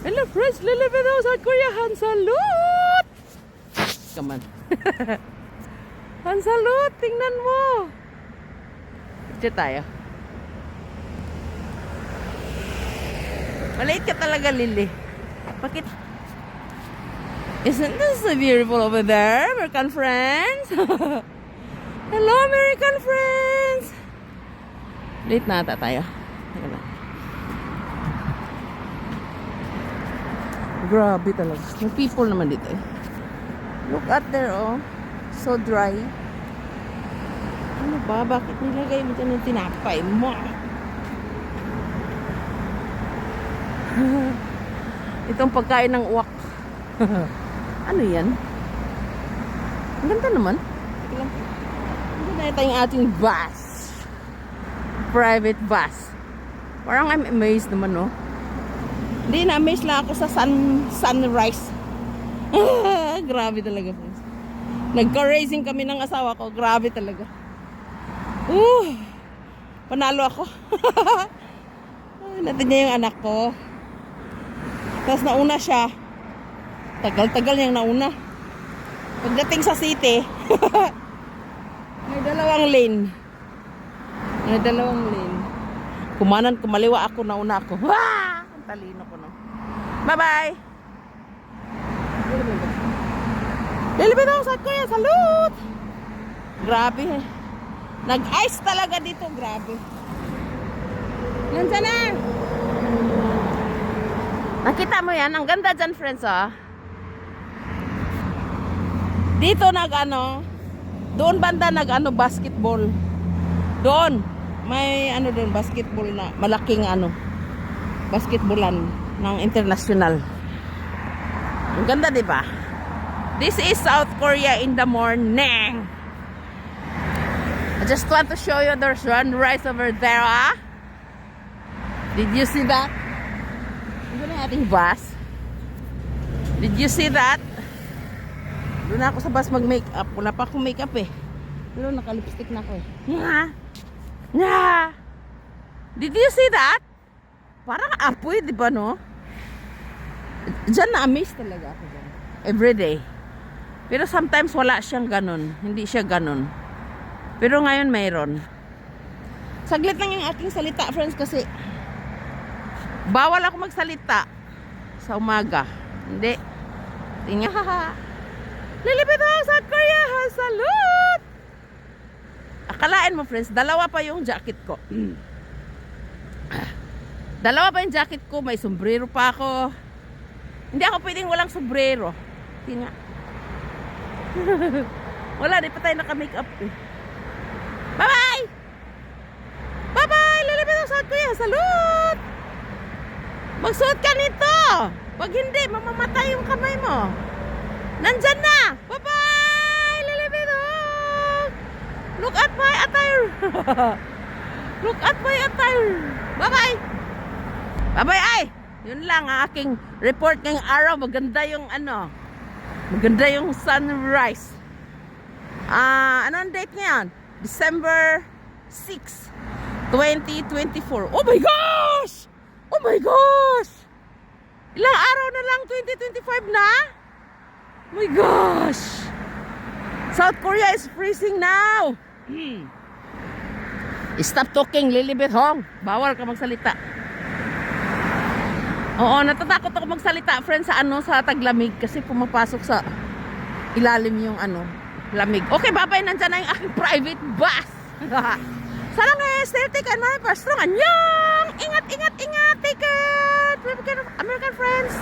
Hello friends, lilipid ako sa Korea. Han salut! Come on. Han salut, tingnan mo. Picture tayo. Maliit ka talaga, Lily. Bakit? Isn't this so beautiful over there, American friends? Hello, American friends! Late na ata tayo. Teka lang. Grabe talaga. May people naman dito eh. Look at there, oh. So dry. Ano ba? Bakit nilagay mo dyan yung tinapay mo? Itong pagkain ng uwak. ano yan? Ang ganda naman. Ang ganda ito yung ating bus. Private bus. Parang I'm amazed naman, no? Hindi, na-amaze lang ako sa sun, sunrise. Grabe talaga, friends. Nagka-racing kami ng asawa ko. Grabe talaga. Uh, panalo ako. Natin niya yung anak ko. Tapos nauna siya. Tagal-tagal niyang nauna. Pagdating sa city, may dalawang lane. May dalawang lane. Kumanan, kumaliwa ako, nauna ako. Wah! Talino ko, no? Bye-bye! Lilipid ako sa kuya, salute! Grabe eh. Nag-ice talaga dito, grabe. Nandiyan na! Nakita mo yan? Ang ganda dyan, friends, ah. Dito nag ano, doon banda nag ano basketball. Doon may ano doon basketball na malaking ano basketballan ng international. Ang ganda 'di ba? This is South Korea in the morning. I just want to show you there's sunrise over there. Ah. Did you see that? Ito na yung ating bus. Did you see that? Doon na ako sa bus mag-makeup. Wala pa akong makeup eh. Pero naka-lipstick na ako eh. Nga! Nga! Did you see that? Parang apoy, di ba no? Diyan na-amaze talaga ako dyan. Everyday. Pero sometimes wala siyang ganun. Hindi siya ganun. Pero ngayon mayroon. Saglit lang yung aking salita, friends, kasi bawal ako magsalita sa umaga. Hindi. Tingnan. Lilipit ako sa Korea! Salute! Akalain mo, friends, dalawa pa yung jacket ko. dalawa pa yung jacket ko. May sombrero pa ako. Hindi ako pwedeng walang sombrero. Tingnan. Wala, di pa tayo naka-makeup eh. Bye-bye! Bye-bye! Lilipit ako sa Korea! Salute! Magsuot ka nito! Pag hindi, mamamatay yung kamay mo. Nandyan na! Bye-bye! Lilibidog! Look at my attire! Look at my attire! Bye-bye! Bye-bye ay! Yun lang ang aking report ngayong araw. Maganda yung ano. Maganda yung sunrise. Ah, ano ang date ngayon? December 6, 2024. Oh my gosh! Oh my gosh! Ilang araw na lang 2025 na? Oh my gosh! South Korea is freezing now! Hmm. Stop talking, Lilibet Hong. Bawal ka magsalita. Oo, natatakot ako magsalita, friends, sa ano, sa taglamig kasi pumapasok sa ilalim yung ano, lamig. Okay, bye-bye. Nandyan na yung aking private bus. Sana nga, stay ticket, mga pastrong. Anyong! Ingat, ingat, ingat, ticket! American friends.